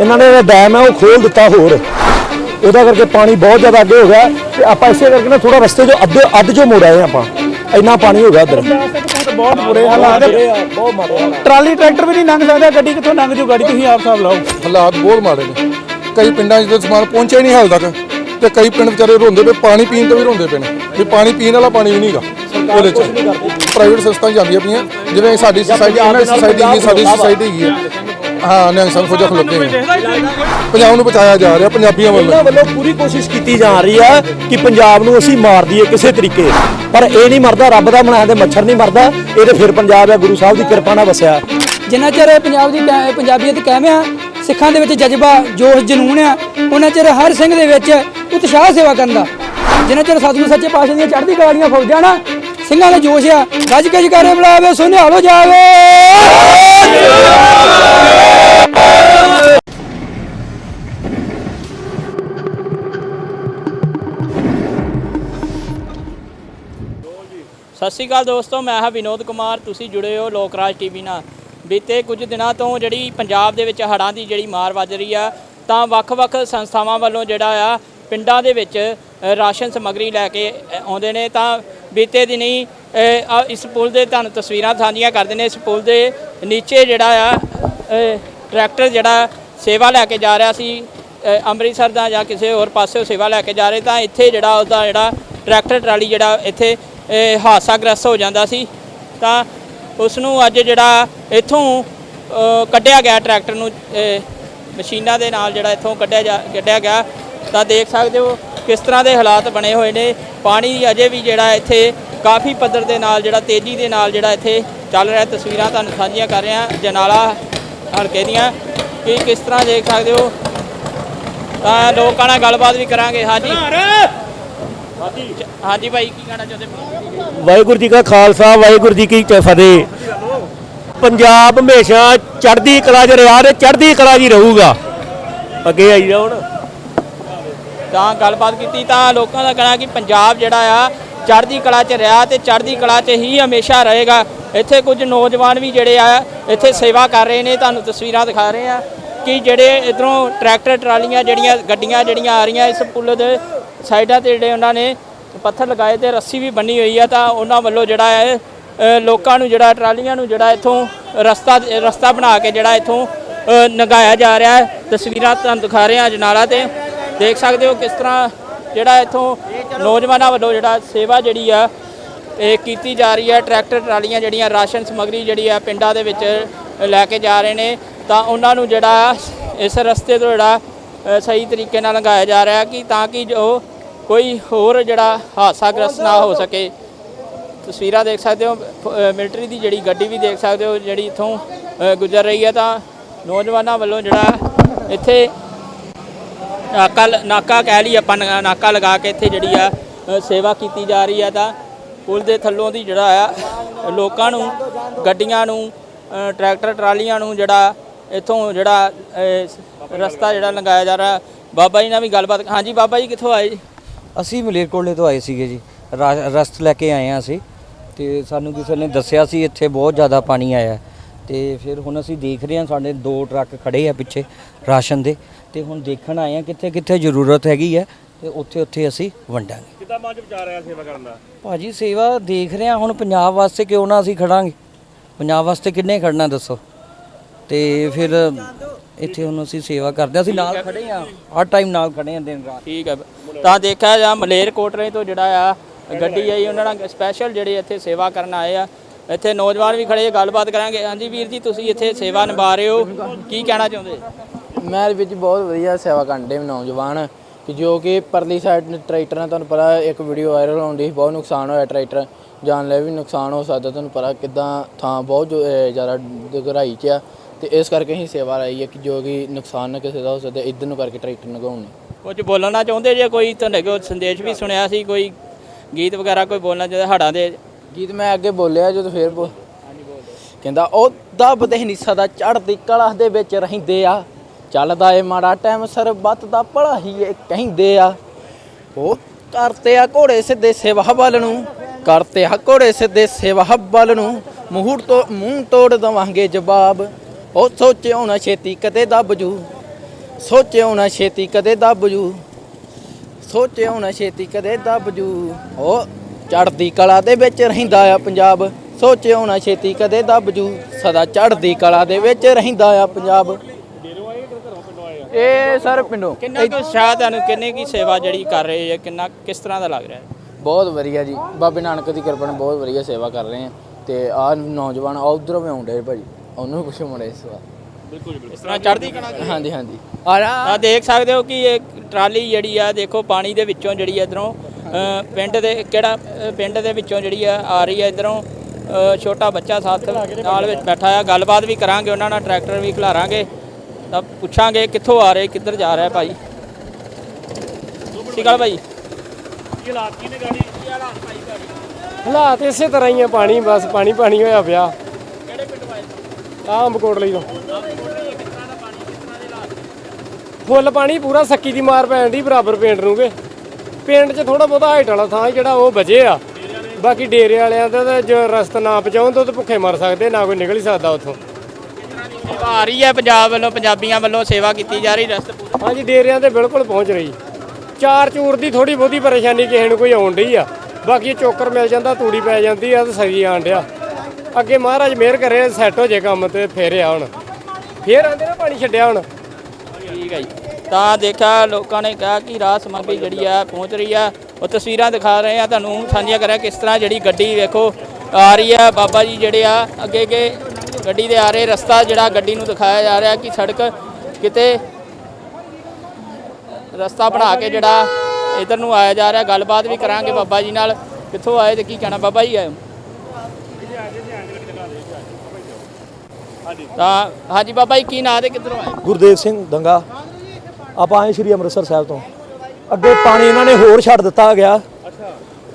ਇਹਨਾਂ ਨੇ ਜਿਹੜਾ ਡੈਮ ਹੈ ਉਹ ਖੋਲ ਦਿੱਤਾ ਹੋਰ। ਉਹਦਾ ਕਰਕੇ ਪਾਣੀ ਬਹੁਤ ਜ਼ਿਆਦਾ ਅੱਗੇ ਹੋ ਗਿਆ ਤੇ ਆਪਾਂ ਇਸੇ ਕਰਕੇ ਨਾ ਥੋੜਾ ਰਸਤੇ ਜੋ ਅੱਧੇ ਅੱਧ ਜੋ ਮੁੜ ਆਏ ਆਪਾਂ। ਇੰਨਾ ਪਾਣੀ ਹੋ ਗਿਆ ਉਧਰ ਬਹੁਤ ਬੁਰੇ ਹਾਲਾਤ ਬਹੁਤ ਮਾੜੇ ਹਾਲਾਤ। ਟਰਾਲੀ ਟਰੈਕਟਰ ਵੀ ਨਹੀਂ ਲੰਘ ਸਕਦਾ ਗੱਡੀ ਕਿੱਥੋਂ ਲੰਘ ਜੂ? ਗਾੜੀ ਤੁਸੀਂ ਆਪ ਹਿਸਾਬ ਲਾਓ। ਹਾਲਾਤ ਬਹੁਤ ਮਾੜੇ ਨੇ। ਕਈ ਪਿੰਡਾਂ 'ਚ ਤਾਂ ਸਮਾਨ ਪਹੁੰਚਿਆ ਹੀ ਨਹੀਂ ਹਾਲ ਤੱਕ। ਤੇ ਕਈ ਪਿੰਡ ਵਿਚਾਰੇ ਰੋਂਦੇ ਪਏ ਪਾਣੀ ਪੀਣ ਤੋਂ ਵੀ ਰੋਂਦੇ ਪਏ ਨੇ। ਵੀ ਪਾਣੀ ਪੀਣ ਵਾਲਾ ਪਾਣੀ ਵੀ ਨਹੀਂਗਾ ਉਹਦੇ 'ਚ। ਪ੍ਰਾਈਵੇਟ ਸੰਸਥਾਂ ਜਾਂਦੀਆਂ ਪਈਆਂ ਜਿਵੇਂ ਸਾਡੀ ਸੁਸਾਇਟੀ ਇਹਨਾਂ ਸੁਸਾਇਟੀ ਹੈਗੀ ਸਾਡੀ ਸੁਸਾਇਟੀ ਹੈਗੀ ਹੈ ਨਿਹੰਗ ਸਿੰਘ ਫੌਜਾਂ ਖਲੋਤੇ ਨੇ ਪੰਜਾਬ ਨੂੰ ਬਚਾਇਆ ਜਾ ਰਿਹਾ ਪੰਜਾਬੀਆਂ ਵੱਲੋਂ। ਇਹਨਾਂ ਵੱਲੋਂ ਪੂਰੀ ਕੋਸ਼ਿਸ਼ ਕੀਤੀ ਜਾ ਰਹੀ ਹੈ ਕਿ ਪੰਜਾਬ ਨੂੰ ਅਸੀਂ ਮਾਰ ਦਈਏ ਕਿਸੇ ਤਰੀਕੇ। ਪਰ ਇਹ ਨਹੀਂ ਮਰਦਾ ਰੱਬ ਦਾ ਬਣਾਇਆ ਤੇ ਮੱਛਰ ਨਹੀਂ ਮਰਦਾ ਇਹ ਤੇ ਫਿਰ ਪੰਜਾਬ ਹੈ ਗੁਰੂ ਸਾਹਿਬ ਦੀ ਕਿਰਪਾ ਨਾਲ ਵਸਿਆ। ਜਿੰਨਾ ਚਿਰ ਪੰਜਾਬ ਦੀ ਕੈ- ਪੰਜਾਬੀਅਤ ਕਾਇਮ ਆ ਸਿੱਖਾਂ ਦੇ ਵਿੱਚ ਜਜ਼ਬਾ ਜੋਸ਼ ਜਨੂਨ ਆ ਉਹਨਾਂ ਚਿਰ ਹਰ ਸਿੰਘ ਦੇ ਵਿੱਚ ਉਤਸ਼ਾਹ ਸੇਵਾ ਕਰਨ ਦਾ। ਜਿੰਨਾ ਚਿਰ ਸਤਿਗੁਰੂ ਸੱਚੇ ਪਾਤਸ਼ਾਹ ਦੀਆਂ ਚੜ੍ਹਦੀ ਕਲਾ ਦੀਆਂ ਫੌਜਾਂ ਨਾ ਸਿੰਘਾਂ ਦਾ ਜੋਸ਼ ਆ ਗੱਜ ਕੇ ਜਕਾਰੇ ਬੁਲਾਵੇ ਸੁਨਿਹਾਲੋ ਜਾਵੇ। ਸਤਿ ਸ਼੍ਰੀ ਅਕਾਲ ਦੋਸਤੋ, ਮੈਂ ਹਾਂ ਵਿਨੋਦ ਕੁਮਾਰ, ਤੁਸੀਂ ਜੁੜੇ ਹੋ ਲੋਕ ਰਾਜ ਟੀਵੀ ਨਾਲ। ਬੀਤੇ ਕੁਝ ਦਿਨਾਂ ਤੋਂ ਜਿਹੜੀ ਪੰਜਾਬ ਦੇ ਵਿੱਚ ਹੜ੍ਹਾਂ ਦੀ ਜਿਹੜੀ ਮਾਰ ਵੱਜ ਰਹੀ ਆ, ਤਾਂ ਵੱਖ-ਵੱਖ ਸੰਸਥਾਵਾਂ ਵੱਲੋਂ ਜਿਹੜਾ ਆ, ਪਿੰਡਾਂ ਦੇ ਵਿੱਚ ਰਾਸ਼ਨ ਸਮੱਗਰੀ ਲੈ ਕੇ ਆਉਂਦੇ ਨੇ। ਤਾਂ ਬੀਤੇ ਦਿਨੀ ਇਸ ਪੁਲ ਦੇ ਤੁਹਾਨੂੰ ਤਸਵੀਰਾਂ ਸਾਂਝੀਆਂ ਕਰਦੇ ਨੇ। ਇਸ ਪੁਲ ਦੇ ਨੀਚੇ ਜਿਹੜਾ ਆ ਟਰੈਕਟਰ ਜਿਹੜਾ ਸੇਵਾ ਲੈ ਕੇ ਜਾ ਰਿਹਾ ਸੀ ਅੰਮ੍ਰਿਤਸਰ ਦਾ ਜਾਂ ਕਿਸੇ ਹੋਰ ਪਾਸੇ ਸੇਵਾ ਲੈ ਕੇ ਜਾ ਰਹੇ ਤਾਂ ਇੱਥੇ ਜਿਹੜਾ ਉਹਦਾ ਜਿਹੜਾ ਟਰੈਕਟਰ ਟਰਾਲੀ ਜਿਹੜਾ ਇੱਥੇ ਅ, ਹਾਦਸਾਗ੍ਰਸਤ ਹੋ ਜਾਂਦਾ ਸੀ। ਤਾਂ ਉਸ ਨੂੰ ਅੱਜ ਜਿਹੜਾ ਇੱਥੋਂ ਕੱਢਿਆ ਗਿਆ ਟਰੈਕਟਰ ਨੂੰ ਮਸ਼ੀਨਾਂ ਦੇ ਨਾਲ ਜਿਹੜਾ ਇੱਥੋਂ ਕੱਢਿਆ ਜਾ ਕੱਢਿਆ ਗਿਆ। ਤਾਂ ਦੇਖ ਸਕਦੇ ਹੋ ਕਿਸ ਤਰ੍ਹਾਂ ਦੇ ਹਾਲਾਤ ਬਣੇ ਹੋਏ ਨੇ। ਪਾਣੀ ਅਜੇ ਵੀ ਜਿਹੜਾ ਇੱਥੇ ਕਾਫੀ ਪੱਧਰ ਦੇ ਨਾਲ ਜਿਹੜਾ ਤੇਜ਼ੀ ਦੇ ਨਾਲ ਜਿਹੜਾ ਇੱਥੇ ਚੱਲ ਰਿਹਾ ਤਸਵੀਰਾਂ ਤੁਹਾਨੂੰ ਸਾਂਝੀਆਂ ਕਰ ਰਿਹਾ। ਜਨਾਲਾ ਹਲਕੇ ਦੀਆਂ ਕਿ ਕਿਸ ਤਰ੍ਹਾਂ ਦੇਖ ਸਕਦੇ ਹੋ। ਤਾਂ ਲੋਕਾਂ ਨਾਲ ਗੱਲਬਾਤ ਵੀ ਕਰਾਂਗੇ। ਹਾਂਜੀ। ਹਾਂਜੀ। ਭਾਈ ਕੀ ਕਹਿਣਾ ਚਾਹੁੰਦੇ ਹੋ? ਵਾਹਿਗੁਰੂ ਜੀ ਕਾ ਖਾਲਸਾ ਵਾਹਿਗੁਰੂ ਜੀ ਕੀ ਫਤਿਹ। ਪੰਜਾਬ ਹਮੇਸ਼ਾ ਚੜ੍ਹਦੀ ਕਲਾ 'ਚ ਰਿਹਾ ਤੇ ਚੜ੍ਹਦੀ ਕਲਾ 'ਚ ਹੀ ਰਹੂਗਾ। ਅੱਗੇ ਆਈ ਜਾ ਹੁਣ। ਤਾਂ ਗੱਲਬਾਤ ਕੀਤੀ ਤਾਂ ਲੋਕਾਂ ਦਾ ਕਹਿਣਾ ਕਿ ਪੰਜਾਬ ਜਿਹੜਾ ਆ ਚੜ੍ਹਦੀ ਕਲਾ 'ਚ ਰਿਹਾ ਤੇ ਚੜ੍ਹਦੀ ਕਲਾ 'ਚ ਹੀ ਹਮੇਸ਼ਾ ਰਹੇਗਾ। ਇੱਥੇ ਕੁਝ ਨੌਜਵਾਨ ਵੀ ਜਿਹੜੇ ਆ ਇੱਥੇ ਸੇਵਾ ਕਰ ਰਹੇ ਨੇ ਤੁਹਾਨੂੰ ਤਸਵੀਰਾਂ ਦਿਖਾ ਰਹੇ ਆ ਕਿ ਜਿਹੜੇ ਇਧਰੋਂ ਟਰੈਕਟਰ ਟਰਾਲੀਆਂ ਜਿਹੜੀਆਂ ਗੱਡੀਆਂ ਜਿਹੜੀਆਂ ਆ ਰਹੀਆਂ ਇਸ ਪੁਲ ਦੇ ਸਾਈਡਾਂ ਤੇ ਜਿਹੜੇ ਉਹਨਾਂ ਨੇ ਪੱਥਰ ਲਗਾਏ ਤੇ ਰੱਸੀ ਵੀ ਬੰਨੀ ਹੋਈ ਆ ਤਾਂ ਉਹਨਾਂ ਵੱਲੋਂ ਜਿਹੜਾ ਹੈ ਲੋਕਾਂ ਨੂੰ ਜਿਹੜਾ ਟਰਾਲੀਆਂ ਨੂੰ ਜਿਹੜਾ ਇੱਥੋਂ ਰਸਤਾ ਰਸਤਾ ਬਣਾ ਕੇ ਜਿਹੜਾ ਇੱਥੋਂ ਅ, ਜਾ ਰਿਹਾ ਹੈ। ਤਸਵੀਰਾਂ ਤੁਹਾਨੂੰ ਦਿਖਾ ਰਹੇ ਹਾਂ ਅਜਨਾਲਾ ਤੇ। ਦੇਖ ਸਕਦੇ ਹੋ ਕਿਸ ਤਰ੍ਹਾਂ ਜਿਹੜਾ ਇੱਥੋਂ ਨੌਜਵਾਨਾਂ ਵੱਲੋਂ ਜਿਹੜਾ ਸੇਵਾ ਜਿਹੜੀ ਆ, ਇਹ ਕੀਤੀ ਜਾ ਰਹੀ ਹੈ ਟਰੈਕਟਰ ਟਰਾਲੀਆਂ ਜਿਹੜੀਆਂ ਰਾਸ਼ਨ ਸਮੱਗਰੀ ਜਿਹੜੀ ਆ ਪਿੰਡਾਂ ਦੇ ਵਿੱਚ ਲੈ ਕੇ ਜਾ ਰਹੇ ਨੇ, ਤਾਂ ਉਹਨਾਂ ਨੂੰ ਜਿਹੜਾ ਇਸ ਰਸਤੇ ਤੋਂ ਜਿਹੜਾ ਸਹੀ ਤਰੀਕੇ ਨਾਲ ਲੰਘਾਇਆ ਜਾ ਰਿਹਾ ਕਿ ਤਾਂ ਕਿ ਜੋ ਕੋਈ ਹੋਰ ਜਿਹੜਾ ਹਾਦਸਾਗ੍ਰਸਤ ਨਾ ਹੋ ਸਕੇ। ਤਸਵੀਰਾਂ ਦੇਖ ਸਕਦੇ ਹੋ ਮਿਲਟਰੀ ਦੀ ਜਿਹੜੀ ਗੱਡੀ ਵੀ ਦੇਖ ਸਕਦੇ ਹੋ, ਜਿਹੜੀ ਇੱਥੋਂ ਗੁਜ਼ਰ ਰਹੀ ਹੈ ਤਾਂ ਨੌਜਵਾਨਾਂ ਵੱਲੋਂ ਜਿਹੜਾ ਇੱਥੇ ਨਾਕਾ ਲ- ਨਾਕਾ ਕਹਿ ਲਈ ਆਪਾਂ, ਨਾ- ਨਾਕਾ ਲਗਾ ਕੇ ਇੱਥੇ ਜਿਹੜੀ ਆ ਸੇਵਾ ਕੀਤੀ ਜਾ ਰਹੀ ਹੈ ਤਾਂ ਪੁਲ ਦੇ ਥੱਲੋਂ ਦੀ ਜਿਹੜਾ ਆ, ਲੋਕਾਂ ਨੂੰ, ਗੱਡੀਆਂ ਨੂੰ ਟਰੈਕਟਰ, ਟਰਾਲੀਆਂ ਨੂੰ ਜਿਹੜਾ ਇੱਥੋਂ ਜਿਹੜਾ ਰਸਤਾ ਜਿਹੜਾ ਲੰਗਾਇਆ ਜਾ ਰਿਹਾ। ਬਾਬਾ ਜੀ ਨਾਲ ਵੀ ਗੱਲਬਾਤ, ਹਾਂਜੀ ਬਾਬਾ ਜੀ ਕਿੱਥੋਂ ਆਏ ਜੀ? ਅਸੀਂ ਮਲੇਰਕੋਟਲੇ ਤੋਂ ਆਏ ਸੀਗੇ ਜੀ। ਰਾ- ਰਸਤ ਲੈ ਕੇ ਆਏ ਹਾਂ ਅਸੀਂ। ਤੇ ਸਾਨੂੰ ਕਿਸੇ ਨੇ ਦੱਸਿਆ ਸੀ, ਇੱਥੇ ਬਹੁਤ ਜ਼ਿਆਦਾ ਪਾਣੀ ਆਇਆ। ਤੇ ਫਿਰ ਹੁਣ ਅਸੀਂ ਦੇਖ ਰਹੇ ਹਾਂ ਸਾਡੇ ਦੋ ਟਰੱਕ ਖੜੇ ਆ ਪਿੱਛੇ ਰਾਸ਼ਨ ਦੇ ਤੇ ਹੁਣ ਦੇਖਣ ਆਏ ਹਾਂ ਕਿੱਥੇ ਕਿੱਥੇ ਜ਼ਰੂਰਤ ਹੈਗੀ ਹੈ ਤੇ ਉੱਥੇ ਉੱਥੇ ਅਸੀਂ ਵੰਡਾਂਗੇ। ਕਿੱਦਾਂ ਮਨ ਚ ਵਿਚਾਰ ਆਇਆ ਸੇਵਾ ਕਰਨ ਦਾ? ਭਾਜੀ ਸੇਵਾ ਦੇਖ ਰਹੇ ਹਾਂ ਹੁਣ ਪੰਜਾਬ ਵਾਸਤੇ ਕਿਉਂ ਨਾ ਅਸੀਂ ਖੜਾਂਗੇ? ਪੰਜਾਬ ਵਾਸਤੇ ਕਿੰਨੇ ਖੜਨਾ ਦੱਸੋ? ਤੇ ਫਿਰ ਇੱਥੇ ਹੁਣ ਅਸੀਂ ਸੇਵਾ ਕਰਦੇ ਅਸੀਂ ਨਾਲ ਖੜੇ ਆ ਹਰ ਟਾਈਮ ਨਾਲ ਖੜੇ ਆ ਦਿਨ ਰਾਤ। ਠੀਕ ਹੈ। ਤਾਂ ਦੇਖਿਆ ਜਾ ਮਲੇਰ ਕੋਟਰੇ ਤੋਂ ਜਿਹੜਾ ਆ ਗੱਡੀ ਆਈ ਉਹਨਾਂ ਨਾਲ ਸਪੈਸ਼ਲ ਜਿਹੜੇ ਇੱਥੇ ਸੇਵਾ ਕਰਨ ਆਏ ਆ ਇੱਥੇ ਨੌਜਵਾਨ ਵੀ ਖੜੇ ਗੱਲਬਾਤ ਕਰਾਂਗੇ। ਹਾਂਜੀ ਵੀਰ ਜੀ ਤੁਸੀਂ ਇੱਥੇ ਸੇਵਾ ਨਿਭਾ ਰਹੇ ਹੋ। ਕੀ ਕਹਿਣਾ ਚਾਹੁੰਦੇ? ਮੈਂ ਵਿੱਚ ਬਹੁਤ ਵਧੀਆ ਸੇਵਾ ਕਰਨ ਦੇ ਨੌਜਵਾਨ। ਕਿ ਜੋ ਕਿ ਪਰਲੀ ਸਾਈਡ ਟਰੈਕਟਰ ਤੁਹਾਨੂੰ ਪਤਾ ਇੱਕ ਵੀਡੀਓ ਵਾਇਰਲ ਹੋਣ ਦੀ ਬਹੁਤ ਨੁਕਸਾਨ ਹੋਇਆ ਟਰੈਕਟਰ ਜਾਨ ਲੈ ਵੀ ਨੁਕਸਾਨ ਹੋ ਸਕਦਾ ਤੁਹਾਨੂੰ ਪਤਾ ਕਿਦਾਂ ਥਾਂ ਬਹੁਤ ਜ਼ਿਆਦਾ ਗਹਿਰਾਈ 'ਚ ਆ। ਤੇ ਇਸ ਕਰਕੇ ਅਸੀਂ ਸੇਵਾ ਲਈ ਹੈ ਕਿ ਜੋ ਕਿ ਨੁਕਸਾਨ ਨਾ ਕਿਸੇ ਦਾ ਹੋ ਸਕਦਾ ਇੱਧਰ ਨੂੰ ਕਰਕੇ ਟਰੈਕਟਰ ਨਗਾਉਣੇ। ਕੁਝ ਬੋਲਣਾ ਚਾਹੁੰਦੇ ਜੇ? ਕੋਈ ਤੁਹਾਡੇ ਕੋਲ ਸੰਦੇਸ਼ ਵੀ ਸੁਣਿਆ ਸੀ ਕੋਈ ਗੀਤ ਵਗੈਰਾ ਕੋਈ ਬੋਲਣਾ ਚਾਹੁੰਦੇ? ਹੜਾਂ ਦੇ ਗੀਤ ਮੈਂ ਅੱਗੇ ਬੋਲਿਆ, ਜਦੋਂ ਫੇਰ ਬੋਲ ਕਹਿੰਦਾ, ਉਹ ਦੱਬਦੇ ਨਹੀਂ ਸਦਾ ਚੜ੍ਹਦੀ ਕਲਾ ਦੇ ਵਿੱਚ ਰਹਿੰਦੇ ਆ। ਚੱਲਦਾ ਏ ਮਾੜਾ ਟਾਈਮ ਸਰਬੱਤ ਦਾ ਭਲਾ ਹੀ ਇਹ ਕਹਿੰਦੇ ਆ। ਉਹ ਕਰਤੇ ਆ ਘੋੜੇ ਸਿੱਧੇ ਸੇਵਾ ਵੱਲ ਨੂੰ, ਕਰਤੇ ਆ ਘੋੜੇ ਸਿੱਧੇ ਸੇਵਾ ਵੱਲ ਨੂੰ। ਮੂੰਹ ਤੋਂ ਮੂੰਹ ਤੋੜ ਦਵਾਂਗੇ ਜਵਾਬ। ਉਹ ਸੋਚਿਓ ਨਾ ਛੇਤੀ ਕਦੇ ਦੱਬ ਜੂ ਸੋਚਿਓ ਨਾ ਛੇਤੀ ਕਦੇ ਦੱਬ ਜੂ ਸੋਚਿਓ ਨਾ ਛੇਤੀ ਕਦੇ ਦੱਬ ਜੂ ਓ ਚੜ੍ਹਦੀ ਕਲਾ ਦੇ ਵਿੱਚ ਰਹਿੰਦਾ ਆ ਪੰਜਾਬ। ਸੋਚਿਓ ਨਾ ਛੇਤੀ ਕਦੇ ਦੱਬ ਜੂ ਸਦਾ ਚੜ੍ਹਦੀ ਕਲਾ ਦੇ ਵਿੱਚ ਰਹਿੰਦਾ ਆ ਪੰਜਾਬ। ਇਹ ਸਰ ਪਿੰਡੋਂ। ਕਿੰਨਾ ਕੁ ਉਤਸ਼ਾਹ ਤੁਹਾਨੂੰ ਕਿੰਨੇ ਕੀ ਸੇਵਾ ਜਿਹੜੀ ਕਰ ਰਹੇ ਹੈ ਕਿੰਨਾ ਕਿਸ ਤਰ੍ਹਾਂ ਦਾ ਲੱਗ ਰਿਹਾ? ਹੈ ਬਹੁਤ ਵਧੀਆ ਜੀ। ਬਾਬੇ ਨਾਨਕ ਦੀ ਕਿਰਪਾ ਨਾਲ ਬਹੁਤ ਵਧੀਆ ਸੇਵਾ ਕਰ ਰਹੇ ਆ। ਤੇ ਆ ਨੌਜਵਾਨ ਆ ਉਧਰੋਂ ਵੀ ਆਉਂਦੇ ਭਾਜੀ। ਉਹਨੂੰ ਪੁੱਛੋ ਮੜੇ ਇਸ ਵਾਰ ਇਸ ਤਰ੍ਹਾਂ ਚੜ੍ਹਦੀ ਕਲਾ ਹਾਂਜੀ ਹਾਂਜੀ। ਆ ਦੇਖ ਸਕਦੇ ਹੋ ਕਿ ਇਹ ਟਰਾਲੀ ਜਿਹੜੀ ਆ ਦੇਖੋ ਪਾਣੀ ਦੇ ਵਿੱਚੋਂ ਜਿਹੜੀ ਇਧਰੋਂ ਪਿੰਡ ਦੇ ਕਿਹੜਾ ਪਿੰਡ ਦੇ ਵਿੱਚੋਂ ਜਿਹੜੀ ਆ ਆ ਰਹੀ ਹੈ ਇਧਰੋਂ ਛੋਟਾ ਬੱਚਾ ਸਾਥ ਨਾਲ ਵਿੱਚ ਬੈਠਾ ਆ। ਗੱਲਬਾਤ ਵੀ ਕਰਾਂਗੇ ਉਹਨਾਂ ਨਾਲ ਟਰੈਕਟਰ ਵੀ ਖਿਲਾਰਾਂਗੇ। ਤਾਂ ਪੁੱਛਾਂਗੇ ਕਿੱਥੋਂ ਆ ਰਹੇ ਕਿੱਧਰ ਜਾ ਰਿਹਾ ਭਾਈ? ਠੀਕ ਆ ਭਾਈ। ਹਾਲਾਤ ਇਸੇ ਤਰ੍ਹਾਂ ਹੀ ਆ ਪਾਣੀ ਬਸ ਪਾਣੀ ਪਾਣੀ ਹੋਇਆ ਪਿਆ। ਕਿਹੜੇ ਪਿੰਡ ਆਏ ਆਹ ਅੰਬਕੋਟ ਲਈ ਤੋਂ। ਫੁੱਲ ਪਾਣੀ ਪੂਰਾ ਸੱਕੀ ਦੀ ਮਾਰ ਪੈਣ ਦੀ ਬਰਾਬਰ ਪਿੰਡ ਨੂੰ ਕੇ। ਪਿੰਡ 'ਚ ਥੋੜਾ ਬਹੁਤਾ ਹਾਈਟ ਵਾਲਾ ਥਾਂ ਜਿਹੜਾ ਉਹ ਬਚੇ ਆ। ਬਾਕੀ ਡੇਰੇ ਵਾਲਿਆਂ ਦਾ ਤਾਂ ਜੋ ਰਸਤਾ ਨਾ ਪਹੁੰਚਾਉਣ ਤਾਂ ਉਹ ਤਾਂ ਭੁੱਖੇ ਮਰ ਸਕਦੇ ਨਾ ਕੋਈ ਨਿਕਲ ਹੀ ਸਕਦਾ ਉੱਥੋਂ। ਸੇਵਾ ਆ ਰਹੀ ਹੈ ਪੰਜਾਬ ਵੱਲੋਂ ਪੰਜਾਬੀਆਂ ਵੱਲੋਂ ਸੇਵਾ ਕੀਤੀ ਜਾ ਰਹੀ ਰਸਤੇ ਪੂਰੇ। ਹਾਂਜੀ ਡੇਰਿਆਂ ਤੇ ਬਿਲਕੁਲ ਪਹੁੰਚ ਰਹੀ। ਚਾਰ ਚੂਰ ਦੀ ਥੋੜੀ ਬਹੁਤੀ ਪਰੇਸ਼ਾਨੀ ਕਿਸੇ ਨੂੰ ਕੋਈ ਆਉਣ ਡਈ ਆ। ਬਾਕੀ ਚੋਕਰ ਮਿਲ ਜਾਂਦਾ ਤੂੜੀ ਪੈ ਜਾਂਦੀ ਆ ਤੇ ਸਹੀ ਆਣ ਡਿਆ। ਅੱਗੇ ਮਹਾਰਾਜ ਮਿਹਰ ਕਰੇ ਸੈੱਟ ਹੋ ਜੇ ਕੰਮ ਤੇ ਫੇਰ ਆ ਹੁਣ। ਫੇਰ ਆਂਦੇ ਨਾ ਪਾਣੀ ਛੱਡਿਆ ਹੁਣ। ਠੀਕ ਹੈ ਜੀ। ਤਾਂ ਦੇਖਿਆ ਲੋਕਾਂ ਨੇ ਕਿਹਾ ਕਿ ਰਾਹ ਸਮੱਗਰੀ ਜਿਹੜੀ ਆ ਪਹੁੰਚ ਰਹੀ ਆ। ਉਹ ਤਸਵੀਰਾਂ ਦਿਖਾ ਰਹੇ ਆ। ਤੁਹਾਨੂੰ ਸਾਂਝੀਆਂ ਕਰਿਆ ਕਿਸ ਤਰ੍ਹਾਂ ਜਿਹੜੀ ਗੱਡੀ ਵੇਖੋ, ਆ ਰਹੀ ਆ। ਬਾਬਾ ਜੀ ਜਿਹੜੇ ਆ, ਅੱਗੇ ਅੱਗੇ ਗੱਡੀ ਦੇ ਆ ਰਹੇ। ਰਸਤਾ ਜਿਹੜਾ ਗੱਡੀ ਨੂੰ ਦਿਖਾਇਆ ਜਾ ਰਿਹਾ ਕਿ ਸੜਕ ਕਿਤੇ ਰਸਤਾ ਬਣਾ ਕੇ ਜਿਹੜਾ ਇਧਰ ਨੂੰ ਆਇਆ ਜਾ ਰਿਹਾ। ਗੱਲਬਾਤ ਵੀ ਕਰਾਂਗੇ ਬਾਬਾ ਜੀ ਨਾਲ। ਕਿੱਥੋਂ ਆਏ ਤੇ ਕੀ ਕਹਿਣਾ? ਬਾਬਾ ਜੀ ਆਏ ਤਾਂ ਹਾਂਜੀ ਬਾਬਾ ਜੀ, ਕੀ ਨਾਂ ਤੇ ਕਿੱਧਰੋਂ ਆਏ? ਗੁਰਦੇਵ ਸਿੰਘ ਦੰਗਾ। ਆਪਾਂ ਆਏ ਸ਼੍ਰੀ ਅੰਮ੍ਰਿਤਸਰ ਸਾਹਿਬ ਤੋਂ। ਅੱਗੇ ਪਾਣੀ ਇਹਨਾਂ ਨੇ ਹੋਰ ਛੱਡ ਦਿੱਤਾ ਗਿਆ।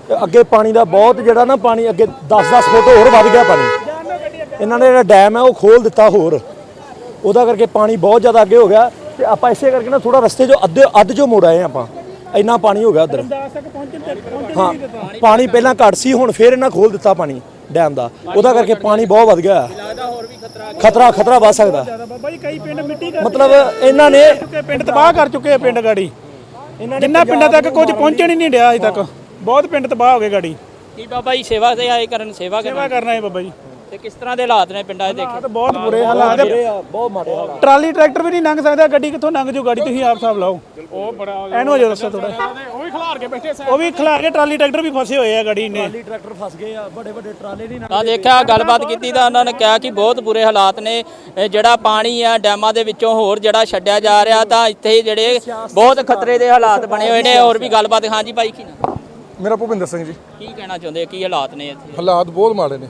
ਤੇ ਅੱਗੇ ਪਾਣੀ ਦਾ ਬਹੁਤ ਜਿਹੜਾ ਨਾ ਪਾਣੀ ਅੱਗੇ 10-10 ਫੁੱਟ ਹੋਰ ਵੱਧ ਗਿਆ ਪਾਣੀ। ਇਹਨਾਂ ਨੇ ਜਿਹੜਾ ਡੈਮ ਹੈ ਉਹ ਖੋਲ ਦਿੱਤਾ ਹੋਰ। ਉਹਦਾ ਕਰਕੇ ਪਾਣੀ ਬਹੁਤ ਜ਼ਿਆਦਾ ਅੱਗੇ ਹੋ ਗਿਆ। ਤੇ ਆਪਾਂ ਇਸੇ ਕਰਕੇ ਨਾ ਥੋੜਾ ਰਸਤੇ 'ਚੋਂ ਅੱਧੇ ਅੱਧ 'ਚੋਂ ਮੁੜ ਆਏ ਆਪਾਂ। ਇੰਨਾ ਪਾਣੀ ਹੋ ਗਿਆ ਉਧਰ। ਹਾਂ ਪਾਣੀ ਪਹਿਲਾਂ ਘੱਟ ਸੀ ਹੁਣ ਫੇਰ ਇਹਨਾਂ ਖੋਲ ਦਿੱਤਾ ਪਾਣੀ। ਡੈਮ ਦਾ। ਉਹਦਾ ਕਰਕੇ ਪਾਣੀ ਬਹੁਤ ਵੱਧ ਗਿਆ। ਖਤਰਾ ਖਤਰਾ ਵੱਧ ਸਕਦਾ। ਬਾਬਾ ਜੀ ਕਈ ਪਿੰਡ ਮਿੱਟੀ ਕਰ ਮਤਲਬ ਇਹਨਾਂ ਨੇ ਚੁੱਕੇ ਪਿੰਡ ਤਬਾਹ ਕਰ ਚੁੱਕੇ ਆ ਪਿੰਡ ਗਾੜੀ। ਜਿੰਨਾ ਪਿੰਡਾਂ ਤੱਕ ਕੁਝ ਪਹੁੰਚਣ ਹੀ ਨਹੀਂ ਡਿਆ ਅਜੇ ਤੱਕ। ਬਹੁਤ ਪਿੰਡ ਤਬਾਹ ਹੋ ਗਏ ਗਾੜੀ। ਕੀ ਬਾਬਾ ਜੀ ਸੇਵਾ ਤੇ ਆਏ ਕਰਨ ਸੇਵਾ ਸੇਵਾ ਕਰਨ। ਕਰਨਾ ਹੈ ਬਾਬਾ ਜੀ। ਤੇ ਕਿਸ ਤਰ੍ਹਾਂ ਦੇ ਹਾਲਾਤ ਨੇ ਪਿੰਡਾਂ 'ਚ ਦੇਖੇ? ਹਾਲਾਤ ਬਹੁਤ ਬੁਰੇ ਹਾਲਾਤ ਆ। ਬਹੁਤ ਮਾੜੇ ਹਾਲਾਤ। ਟਰਾਲੀ ਟਰੈਕਟਰ ਵੀ ਨਹੀਂ ਲੰਘ ਸਕਦਾ ਗੱਡੀ ਕਿੱਥੋਂ ਲੰਘ ਜੂ? ਗਾੜੀ ਤੁਸੀਂ ਆਪ ਹਿਸਾਬ ਲਾਓ। ਉਹ ਬੜਾ ਇਹਨੂੰ ਅਜੇ ਦੱਸੋ ਥੋੜਾ ਉਹ ਵੀ ਖਿਲਾਰ ਕੇ ਬੈਠੇ ਉਹ ਵੀ ਖਿਲਾਰ ਕੇ ਟਰਾਲੀ ਟਰੈਕਟਰ ਵੀ ਫਸੇ ਹੋਏ ਆ ਗਾੜੀ ਨੇ ਟਰੈਕਟਰ ਫਸ ਗਏ ਆ ਵੱਡੇ ਵੱਡੇ ਟਰਾਲੇ ਨਹੀਂ ਤਾਂ ਦੇਖਿਆ ਗੱਲਬਾਤ ਕੀਤੀ ਤਾਂ ਉਹਨਾਂ ਨੇ ਕਿਹਾ ਕਿ ਬਹੁਤ ਬੁਰੇ ਹਾਲਾਤ ਨੇ। ਇਹ ਜਿਹੜਾ ਪਾਣੀ ਆ ਡੈਮਾਂ ਦੇ ਵਿੱਚੋਂ ਹੋਰ ਜਿਹੜਾ ਛੱਡਿਆ ਜਾ ਰਿਹਾ ਤਾਂ ਇੱਥੇ ਜਿਹੜੇ ਬਹੁਤ ਖਤਰੇ ਦੇ ਹਾਲਾਤ ਬਣੇ ਹੋਏ ਨੇ। ਹੋਰ ਵੀ ਗੱਲਬਾਤ ਹਾਂਜੀ ਭਾਈ ਕੀ ਨਾ ਮੇਰਾ ਭੁਪਿੰਦਰ ਸਿੰਘ ਜੀ। ਕੀ ਕਹਿਣਾ ਚਾਹੁੰਦੇ ਆ? ਕੀ ਹਾਲਾਤ ਨੇ ਇੱਥੇ? ਹਾਲਾਤ ਬਹੁਤ ਮਾੜੇ ਨੇ।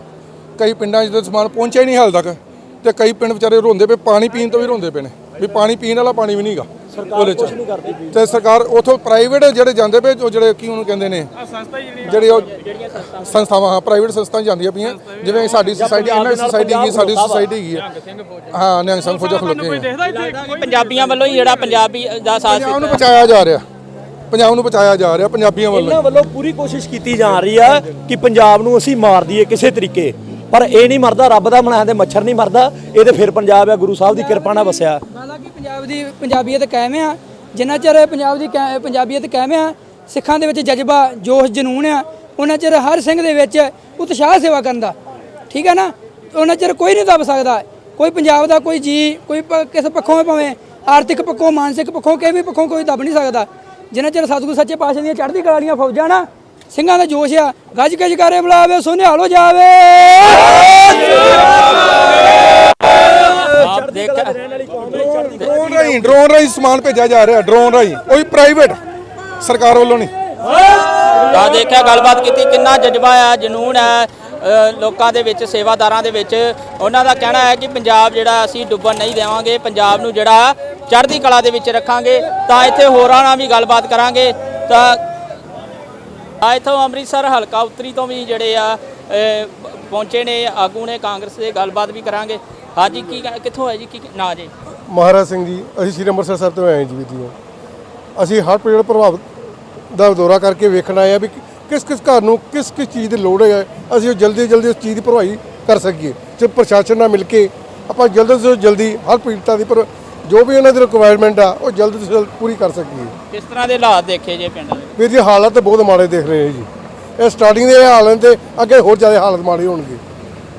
ਕਈ ਪਿੰਡਾਂ 'ਚ ਤਾਂ ਸਮਾਨ ਪਹੁੰਚਿਆ ਹੀ ਨਹੀਂ ਹਾਲ ਤੱਕ ਤੇ ਕਈ ਪਿੰਡ ਵਿਚਾਰੇ ਰੋਂਦੇ ਪਏ ਪਾਣੀ ਪੀਣ ਤੋਂ ਵੀ ਰੋਂਦੇ ਪਏ ਨੇ। ਵੀ ਪਾਣੀ ਪੀਣ ਵਾਲਾ ਪਾਣੀ ਵੀ ਨਹੀਂਗਾ ਉਹਦੇ 'ਚ। ਤੇ ਸਰਕਾਰ ਉਥੋਂ ਪ੍ਰਾਈਵੇਟ ਜਿਹੜੇ ਜਾਂਦੇ ਪਏ ਉਹ ਜਿਹੜੇ ਕੀ ਉਹਨੂੰ ਕਹਿੰਦੇ ਨੇ ਜਿਹੜੇ ਉਹ ਸੰਸਥਾਵਾਂ। ਹਾਂ ਪ੍ਰਾਈਵੇਟ ਸੰਸਥਾਵਾਂ ਜਾਂਦੀਆਂ ਪਈਆਂ ਜਿਵੇਂ ਸਾਡੀ ਸੁਸਾਇਟੀ ਇਹਨਾਂ ਦੀ ਸੁਸਾਇਟੀ ਹੈਗੀ ਸਾਡੀ ਸੁਸਾਇਟੀ ਹੈਗੀ ਹੈ। ਹਾਂ ਨਿਹੰਗ ਸਿੰਘ ਫੌਜਾ ਖਲੋਤੇ ਹੈ ਲੱਗਦਾ ਕਿ ਪੰਜਾਬੀਆਂ ਵੱਲੋਂ ਹੀ ਜਿਹੜਾ ਪੰਜਾਬੀ ਦਾ ਸਾਥ ਪੰਜਾਬ ਨੂੰ ਬਚਾਇਆ ਜਾ ਰਿਹਾ। ਪੰਜਾਬ ਨੂੰ ਬਚਾਇਆ ਜਾ ਰਿਹਾ ਪੰਜਾਬੀਆਂ ਵੱਲੋਂ। ਇਹਨਾਂ ਵੱਲੋਂ ਪੂਰੀ ਕੋਸ਼ਿਸ਼ ਕੀਤੀ ਜਾ ਰਹੀ ਆ ਕਿ ਪੰਜਾਬ ਨੂੰ ਅਸੀਂ ਮਾਰ ਦਈਏ ਕਿਸੇ ਤਰੀਕੇ। ਪਰ ਇਹ ਨਹੀਂ ਮਰਦਾ, ਰੱਬ ਦਾ ਬਣਾਇਆ ਤੇ ਮੱਛਰ ਨਹੀਂ ਮਰਦਾ, ਇਹ ਤੇ ਫਿਰ ਪੰਜਾਬ ਆ, ਗੁਰੂ ਸਾਹਿਬ ਦੀ ਕਿਰਪਾ ਨਾਲ ਵਸਿਆ। ਹਾਲਾਂਕਿ ਪੰਜਾਬ ਦੀ ਪੰਜਾਬੀਅਤ ਕਾਇਮ ਆ, ਜਿੰਨਾ ਚਿਰ ਪੰਜਾਬ ਦੀ ਕਾ- ਪੰਜਾਬੀਅਤ ਕਾਇਮ ਆ, ਸਿੱਖਾਂ ਦੇ ਵਿੱਚ ਜਜ਼ਬਾ, ਜੋਸ਼ ਜਨੂਨ ਆ, ਉਹਨਾਂ ਚਿਰ ਹਰ ਸਿੰਘ ਦੇ ਵਿੱਚ ਉਤਸ਼ਾਹ ਸੇਵਾ ਕਰਨ ਦਾ, ਠੀਕ ਹੈ ਨਾ? ਉਹਨਾਂ ਚਿਰ ਕੋਈ ਨਹੀਂ ਦੱਬ ਸਕਦਾ, ਕੋਈ ਪੰਜਾਬ ਦਾ ਕੋਈ ਜੀ, ਕੋਈ ਕਿਸੇ ਪੱਖੋਂ ਭਾਵੇਂ ਆਰਥਿਕ ਪੱਖੋਂ, ਮਾਨਸਿਕ ਪੱਖੋਂ ਕਿਸੇ ਵੀ ਪੱਖੋਂ ਕੋਈ ਦੱਬ ਨਹੀਂ ਸਕਦਾ। ਜਿੰਨਾ ਚਿਰ ਸਤਿਗੁਰੂ ਸੱਚੇ ਪਾਤਸ਼ਾਹ ਦੀਆਂ ਚੜ੍ਹਦੀ ਕਲਾ ਵਾਲੀਆਂ ਫੌਜਾਂ ਨਾ ਸਿੰਘਾਂ ਦਾ ਜੋਸ਼ ਆ। ਗੱਜ ਕੇ ਜਕਾਰੇ ਬੁਲਾਵੇ ਸੋਨਿਹਾਲ ਹੋ ਜਾਵੇ। ਆਪ ਦੇਖਿਆ ਡਰੋਨ ਰਾਹੀਂ ਡਰੋਨ ਰਾਹੀਂ ਸਮਾਨ ਭੇਜਿਆ ਜਾ ਰਿਹਾ ਡਰੋਨ ਰਾਹੀਂ। ਕੋਈ ਪ੍ਰਾਈਵੇਟ ਸਰਕਾਰ ਵੱਲੋਂ ਨਹੀਂ। ਤਾਂ ਦੇਖਿਆ ਗੱਲਬਾਤ ਕੀਤੀ ਕਿੰਨਾ ਜਜ਼ਬਾ ਆ ਜਨੂਨ ਹੈ ਅ, ਲੋਕਾਂ ਦੇ ਵਿੱਚ ਸੇਵਾਦਾਰਾਂ ਦੇ ਵਿੱਚ। ਉਹਨਾਂ ਦਾ ਕਹਿਣਾ ਹੈ ਕਿ ਪੰਜਾਬ ਜਿਹੜਾ ਅਸੀਂ ਡੁੱਬਣ ਨਹੀਂ ਦੇਵਾਂਗੇ ਪੰਜਾਬ ਨੂੰ ਜਿਹੜਾ ਚੜ੍ਹਦੀ ਕਲਾ ਦੇ ਵਿੱਚ ਰੱਖਾਂਗੇ। ਤਾਂ ਇੱਥੇ ਹੋਰਾਂ ਨਾਲ ਵੀ ਗੱਲਬਾਤ ਕਰਾਂਗੇ। ਤਾਂ ਆ ਇੱਥੋਂ ਅੰਮ੍ਰਿਤਸਰ ਹਲਕਾ ਉੱਤਰੀ ਤੋਂ ਵੀ ਜਿਹੜੇ ਆ ਪਹੁੰਚੇ ਨੇ, ਆਗੂ ਨੇ, ਕਾਂਗਰਸ ਦੇ ਗੱਲਬਾਤ ਵੀ ਕਰਾਂਗੇ। ਹਾਂਜੀ, ਕੀ ਕਿੱਥੋਂ ਹੈ ਜੀ, ਕੀ ਨਾਂ ਜੀ। ਮਹਾਰਾਜ ਸਿੰਘ ਜੀ, ਅਸੀਂ ਸ੍ਰੀ ਅੰਮ੍ਰਿਤਸਰ ਸਾਹਿਬ ਤੋਂ ਆਏ ਜੀ ਜੀ ਅਸੀਂ ਹਰ ਪੀੜਤ ਪ੍ਰਭਾਵਿਤ ਦਾ ਦੌਰਾ ਕਰਕੇ ਵੇਖਣਾ ਆਏ ਵੀ ਕਿਸ ਕਿਸ ਘਰ ਨੂੰ ਕਿਸ ਕਿਸ ਚੀਜ਼ ਦੀ ਲੋੜ ਹੈ, ਅਸੀਂ ਉਹ ਜਲਦੀ ਜਲਦੀ ਉਸ ਚੀਜ਼ ਦੀ ਭਰਵਾਈ ਕਰ ਸਕੀਏ। ਤੇ ਪ੍ਰਸ਼ਾਸਨ ਨਾਲ ਮਿਲ ਕੇ ਆਪਾਂ ਜਲਦੀ ਤੋਂ ਜਲਦੀ ਹਰ ਪੀੜਤਾਂ ਦੀ ਪਰ ਜੋ ਵੀ ਉਹਨਾਂ ਦੀ ਰਿਕੁਆਇਰਮੈਂਟ ਆ ਉਹ ਜਲਦ ਤੋਂ ਜਲਦ ਪੂਰੀ ਕਰ ਸਕੀਏ। ਕਿਸ ਤਰ੍ਹਾਂ ਦੇ ਹਾਲਾਤ ਦੇਖੇ ਜੇ ਪਿੰਡ ਦੇ? ਵੀਰ ਜੀ ਹਾਲਾਤ ਬਹੁਤ ਮਾੜੇ ਦੇਖ ਰਹੇ ਹਾਂ ਜੀ। ਇਹ ਸਟਾਰਟਿੰਗ ਦੇ ਹਾਲ ਨੇ ਤੇ ਅੱਗੇ ਹੋਰ ਜ਼ਿਆਦਾ ਹਾਲਤ ਮਾੜੇ ਹੋਣਗੇ।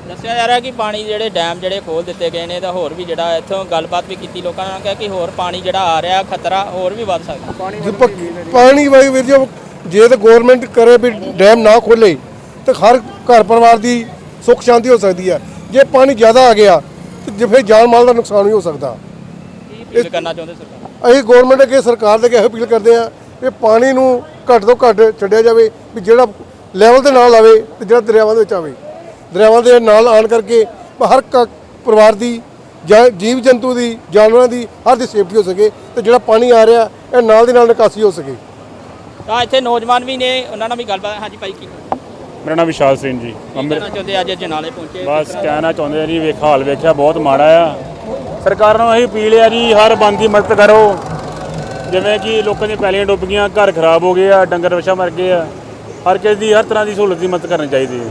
ਦੱਸਿਆ ਜਾ ਰਿਹਾ ਕਿ ਪਾਣੀ ਜਿਹੜੇ ਡੈਮ ਜਿਹੜੇ ਖੋਲ ਦਿੱਤੇ ਗਏ ਨੇ ਤਾਂ ਹੋਰ ਵੀ ਜਿਹੜਾ ਇੱਥੋਂ ਗੱਲਬਾਤ ਵੀ ਕੀਤੀ ਲੋਕਾਂ ਨਾਲ ਕਿਹਾ ਕਿ ਹੋਰ ਪਾਣੀ ਜਿਹੜਾ ਆ ਰਿਹਾ ਖਤਰਾ ਹੋਰ ਵੀ ਵੱਧ ਸਕਦਾ। ਜੇ ਪ- ਪਾਣੀ ਵਾਈ ਵੀਰ ਜੀ ਉਹ ਜੇ ਤਾਂ ਗਵਰਨਮੈਂਟ ਕਰੇ ਵੀ ਡੈਮ ਨਾ ਖੋਲੇ ਤਾਂ ਹਰ ਘਰ ਪਰਿਵਾਰ ਦੀ ਸੁੱਖ ਸ਼ਾਂਤੀ ਹੋ ਸਕਦੀ ਹੈ ਜੇ ਪਾਣੀ ਜ਼ਿਆਦਾ ਆ ਗਿਆ ਤੇ ਜੇ ਫਿਰ ਜਾਨ ਮਾਲ ਦਾ ਨੁਕਸਾਨ ਵੀ ਹੋ ਸਕਦਾ। ਅਪੀਲ ਕਰਨਾ ਚਾਹੁੰਦੇ ਸਰਕਾਰ? ਅਸੀਂ ਗਵਰਨਮੈਂਟ ਅੱਗੇ ਸਰਕਾਰ ਦੇ ਅੱਗੇ ਅਪੀਲ ਕਰਦੇ ਆ ਕਿ ਪਾਣੀ ਨੂੰ ਘੱਟ ਤੋਂ ਘੱਟ ਛੱਡਿਆ ਜਾਵੇ ਵੀ ਜਿਹੜਾ ਲੈਵਲ ਦੇ ਨਾਲ ਆਵੇ ਤੇ ਜਿਹੜਾ ਦਰਿਆਵਾਂ ਦੇ ਵਿੱਚ ਆਵੇ। ਦਰਿਆਵਾਂ ਦੇ ਨਾਲ ਆਣ ਕਰਕੇ ਹਰ ਪਰਿਵਾਰ ਦੀ ਜੀਵ ਜੰਤੂ ਦੀ ਜਾਨਵਰਾਂ ਦੀ ਹਰ ਦੀ ਸੇਫਟੀ ਹੋ ਸਕੇ ਤੇ ਜਿਹੜਾ ਪਾਣੀ ਆ ਰਿਹਾ ਇਹ ਨਾਲ ਦੀ ਨਾਲ ਨਿਕਾਸੀ ਹੋ ਸਕੇ। ਤਾਂ ਇੱਥੇ ਨੌਜਵਾਨ ਵੀ ਨੇ ਉਹਨਾਂ ਨਾਲ ਵੀ ਗੱਲਬਾਤ ਹਾਂਜੀ ਭਾਈ ਕੀ ਮੇਰਾ ਨਾਮ ਵਿਸ਼ਾਲ ਸਿੰਘ ਜੀ ਕਹਿਣਾ ਚਾਹੁੰਦੇ ਅੱਜ ਜਨਾਲੇ ਪਹੁੰਚੇ? ਬਸ ਕਹਿਣਾ ਚਾਹੁੰਦੇ ਆ ਜੀ ਵੇਖ ਹਾਲ ਵੇਖਿਆ ਬਹੁਤ ਮਾੜਾ ਆ। ਸਰਕਾਰ ਨੂੰ ਅਸੀਂ ਅਪੀਲ ਆ ਜੀ ਹਰ ਬੰਦ ਦੀ ਮਦਦ ਕਰੋ। ਜਿਵੇਂ ਕਿ ਲੋਕਾਂ ਦੀਆਂ ਪੈਲੀਆਂ ਡੁੱਬ ਗਈਆਂ ਘਰ ਖਰਾਬ ਹੋ ਗਏ ਆ ਡੰਗਰ ਵਛਾ ਮਰ ਗਏ ਆ। ਹਰ ਕਿਸੇ ਦੀ ਹਰ ਤਰ੍ਹਾਂ ਦੀ ਸਹੂਲਤ ਦੀ ਮਦਦ ਕਰਨੀ ਚਾਹੀਦੀ ਹੈ।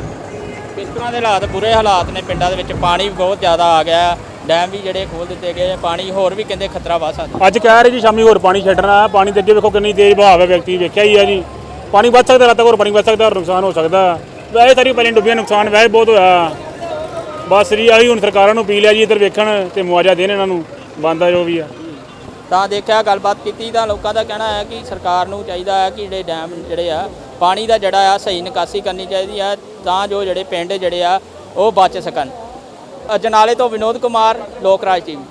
ਕਿਸ ਤਰ੍ਹਾਂ ਦੇ ਹਾਲਾਤ ਬੁਰੇ ਹਾਲਾਤ ਨੇ ਪਿੰਡਾਂ ਦੇ ਵਿੱਚ ਪਾਣੀ ਵੀ ਬਹੁਤ ਜ਼ਿਆਦਾ ਆ ਗਿਆ। ਡੈਮ ਵੀ ਜਿਹੜੇ ਖੋਲ ਦਿੱਤੇ ਗਏ ਆ, ਪਾਣੀ ਹੋਰ ਵੀ ਕਹਿੰਦੇ ਖਤਰਾ ਵਾ ਸਕਦਾ। ਅੱਜ ਕਹਿ ਰਹੇ ਜੀ ਸ਼ਾਮੀ ਹੋਰ ਪਾਣੀ ਛੱਡਣਾ ਆ ਪਾਣੀ ਦੇ ਅੱਗੇ ਵੇਖੋ ਕਿੰਨੀ ਤੇਜ਼ ਬਹਾਵ ਹੈ ਵਿਅਕਤੀ ਵੇਖਿਆ ਹੀ ਆ ਜੀ। ਪਾਣੀ ਵੱਧ ਸਕਦਾ ਰਾਤ ਤੱਕ ਹੋਰ ਪਾਣੀ ਵੱਧ ਸਕਦਾ ਨੁਕਸਾਨ ਹੋ ਸਕਦਾ। ਵੈਸੇ ਸਾਰੀ ਪੈਲੀਆਂ ਡੁੱਬੀਆਂ ਨੁਕਸਾਨ ਵੈਸੇ ਬਹੁਤ ਹੋਇਆ। ਬਸ ਜੀ ਆਹੀ ਹੁਣ ਸਰਕਾਰਾਂ ਨੂੰ ਅਪੀਲ ਹੈ ਜੀ ਇੱਧਰ ਵੇਖਣ ਤੇ ਮੁਆਵਜ਼ਾ ਦੇਣ ਇਹਨਾਂ ਨੂੰ ਬੰਦਾ ਜੋ ਵੀ ਆ। ਤਾਂ ਦੇਖਿਆ ਗੱਲਬਾਤ ਕੀਤੀ ਤਾਂ ਲੋਕਾਂ ਦਾ ਕਹਿਣਾ ਹੈ ਕਿ ਸਰਕਾਰ ਨੂੰ ਚਾਹੀਦਾ ਹੈ ਕਿ ਜਿਹੜੇ ਡੈਮ ਜਿਹੜੇ ਆ, ਪਾਣੀ ਦਾ ਜਿਹੜਾ ਆ, ਸਹੀ ਨਿਕਾਸੀ ਕਰਨੀ ਚਾਹੀਦੀ ਆ, ਤਾਂ ਜੋ ਜਿਹੜੇ ਪਿੰਡ ਜਿਹੜੇ ਆ, ਉਹ ਬਚ ਸਕਣ। ਅਜਨਾਲੇ ਤੋਂ ਵਿਨੋਦ ਕੁਮਾਰ, ਲੋਕ ਰਾਜ ਟੀਵੀ।